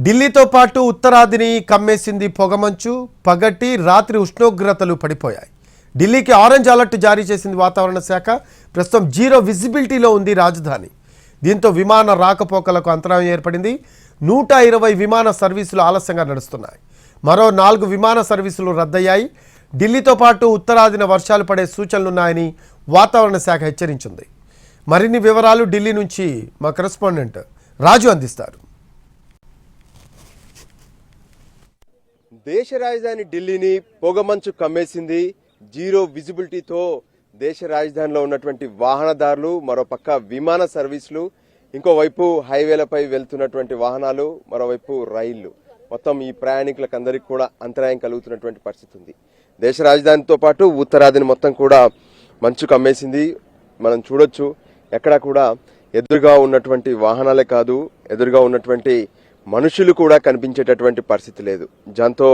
ఢిల్లీతో పాటు ఉత్తరాదిని కమ్మేసింది పొగమంచు. పగటి రాత్రి ఉష్ణోగ్రతలు పడిపోయాయి. ఢిల్లీకి ఆరెంజ్ అలర్ట్ జారీ చేసింది వాతావరణ శాఖ. ప్రస్తుతం జీరో విజిబిలిటీలో ఉంది రాజధాని. దీంతో విమాన రాకపోకలకు అంతరాయం ఏర్పడింది. నూట ఇరవై విమాన సర్వీసులు ఆలస్యంగా నడుస్తున్నాయి. మరో నాలుగు విమాన సర్వీసులు రద్దయ్యాయి. ఢిల్లీతో పాటు ఉత్తరాదిన వర్షాలు పడే సూచనలున్నాయని వాతావరణ శాఖ హెచ్చరించింది. మరిన్ని వివరాలు ఢిల్లీ నుంచి మా కరెస్పాండెంట్ రాజు అందిస్తారు. దేశ రాజధాని ఢిల్లీని పొగమంచు కమ్మేసింది. జీరో విజిబిలిటీతో దేశ రాజధానిలో ఉన్నటువంటి వాహనదారులు మరోపక్క విమాన సర్వీసులు ఇంకోవైపు హైవేలపై వెళ్తున్నటువంటి వాహనాలు మరోవైపు రైళ్ళు. మొత్తం ఈ ప్రయాణికులకందరికీ కూడా అంతరాయం కలుగుతున్నటువంటి పరిస్థితి ఉంది. దేశ రాజధానితో పాటు ఉత్తరాదిని మొత్తం కూడా మంచు కమ్మేసింది. మనం చూడొచ్చు ఎక్కడా కూడా ఎదురుగా ఉన్నటువంటి వాహనాలే కాదు ఎదురుగా ఉన్నటువంటి మనుషులు కూడా కనిపించేటటువంటి పరిస్థితి లేదు. దాంతో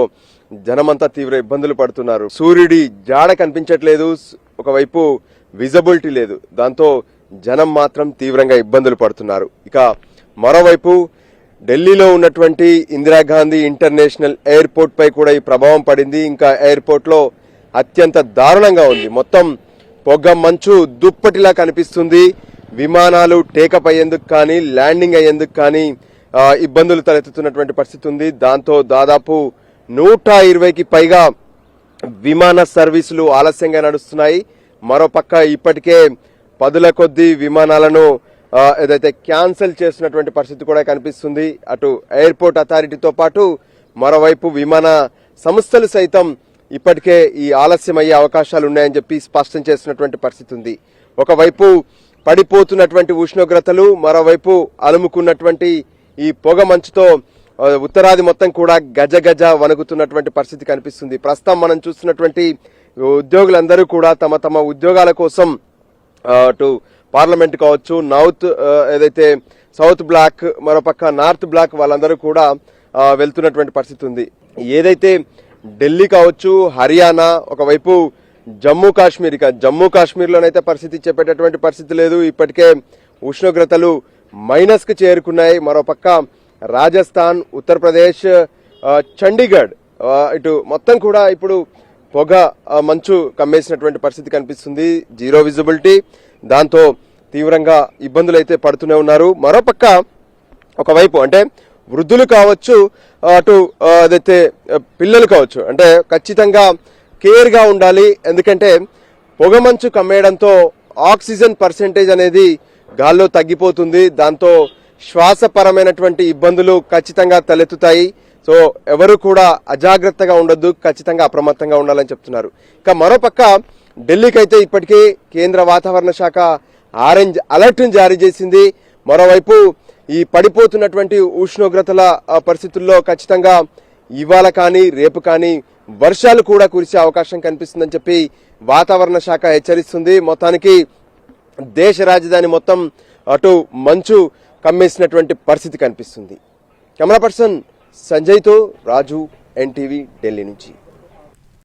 జనమంతా తీవ్ర ఇబ్బందులు పడుతున్నారు. సూర్యుడి జాడ కనిపించట్లేదు. ఒకవైపు విజబిలిటీ లేదు. దాంతో జనం మాత్రం తీవ్రంగా ఇబ్బందులు పడుతున్నారు. ఇక మరోవైపు ఢిల్లీలో ఉన్నటువంటి ఇందిరాగాంధీ ఇంటర్నేషనల్ ఎయిర్పోర్ట్ పై కూడా ఈ ప్రభావం పడింది. ఇంకా ఎయిర్పోర్ట్లో అత్యంత దారుణంగా ఉంది. మొత్తం పొగ మంచు దుప్పటిలా కనిపిస్తుంది. విమానాలు టేకప్ అయ్యేందుకు కానీ ల్యాండింగ్ అయ్యేందుకు కానీ ఇబ్బందులు తలెత్తుతున్నటువంటి పరిస్థితి ఉంది. దాంతో దాదాపు నూట ఇరవైకి పైగా విమాన సర్వీసులు ఆలస్యంగా నడుస్తున్నాయి. మరోపక్క ఇప్పటికే పదుల కొద్ది విమానాలను ఏదైతే క్యాన్సిల్ చేస్తున్నటువంటి పరిస్థితి కూడా కనిపిస్తుంది. అటు ఎయిర్పోర్ట్ అథారిటీతో పాటు మరోవైపు విమాన సంస్థలు సైతం ఇప్పటికే ఈ ఆలస్యం అయ్యే అవకాశాలు ఉన్నాయని చెప్పి స్పష్టం చేస్తున్నటువంటి పరిస్థితి ఉంది. ఒకవైపు పడిపోతున్నటువంటి ఉష్ణోగ్రతలు మరోవైపు అలుముకున్నటువంటి ఈ పొగ మంచుతో ఉత్తరాది మొత్తం కూడా గజ గజ వణుకుతున్నటువంటి పరిస్థితి కనిపిస్తుంది. ప్రస్తుతం మనం చూస్తున్నటువంటి ఉద్యోగులందరూ కూడా తమ తమ ఉద్యోగాల కోసం అటు పార్లమెంట్ కావచ్చు నౌత్ ఏదైతే సౌత్ బ్లాక్ మరోపక్క నార్త్ బ్లాక్ వాళ్ళందరూ కూడా వెళ్తున్నటువంటి పరిస్థితి ఉంది. ఏదైతే ఢిల్లీ కావచ్చు హర్యానా ఒకవైపు జమ్మూ కాశ్మీర్ ఇక జమ్మూ కాశ్మీర్లోనైతే పరిస్థితి చెప్పేటటువంటి పరిస్థితి లేదు. ఇప్పటికే ఉష్ణోగ్రతలు మైనస్కు చేరుకున్నాయి. మరోపక్క రాజస్థాన్ ఉత్తరప్రదేశ్ చండీగఢ్ ఇటు మొత్తం కూడా ఇప్పుడు పొగ మంచు కమ్మేసినటువంటి పరిస్థితి కనిపిస్తుంది. Zero visibility. దాంతో తీవ్రంగా ఇబ్బందులు అయితే పడుతూనే ఉన్నారు. మరోపక్క ఒకవైపు అంటే వృద్ధులు కావచ్చు అటు అదైతే పిల్లలు కావచ్చు అంటే ఖచ్చితంగా కేర్గా ఉండాలి. ఎందుకంటే పొగమంచు కమ్మేయడంతో ఆక్సిజన్ పర్సెంటేజ్ అనేది గాల్లో తగ్గిపోతుంది. దాంతో శ్వాసపరమైనటువంటి ఇబ్బందులు ఖచ్చితంగా తలెత్తుతాయి. సో ఎవరు కూడా అజాగ్రత్తగా ఉండొద్దు ఖచ్చితంగా అప్రమత్తంగా ఉండాలని చెప్తున్నారు. ఇక మరోపక్క ఢిల్లీకి అయితే ఇప్పటికే కేంద్ర వాతావరణ శాఖ ఆరెంజ్ అలర్ట్ను జారీ చేసింది. మరోవైపు ఈ పడిపోతున్నటువంటి ఉష్ణోగ్రతల పరిస్థితుల్లో ఖచ్చితంగా ఇవాళ కానీ రేపు కానీ వర్షాలు కూడా కురిసే అవకాశం కనిపిస్తుందని చెప్పి వాతావరణ శాఖ హెచ్చరిస్తుంది. మొత్తానికి దేశ రాజధాని మొత్తం అటు మంచు కమ్మేసినటువంటి పరిస్థితి కనిపిస్తుంది. కెమెరా పర్సన్ సంజయ్తో రాజు ఎన్టీవీ ఢిల్లీ నుంచి.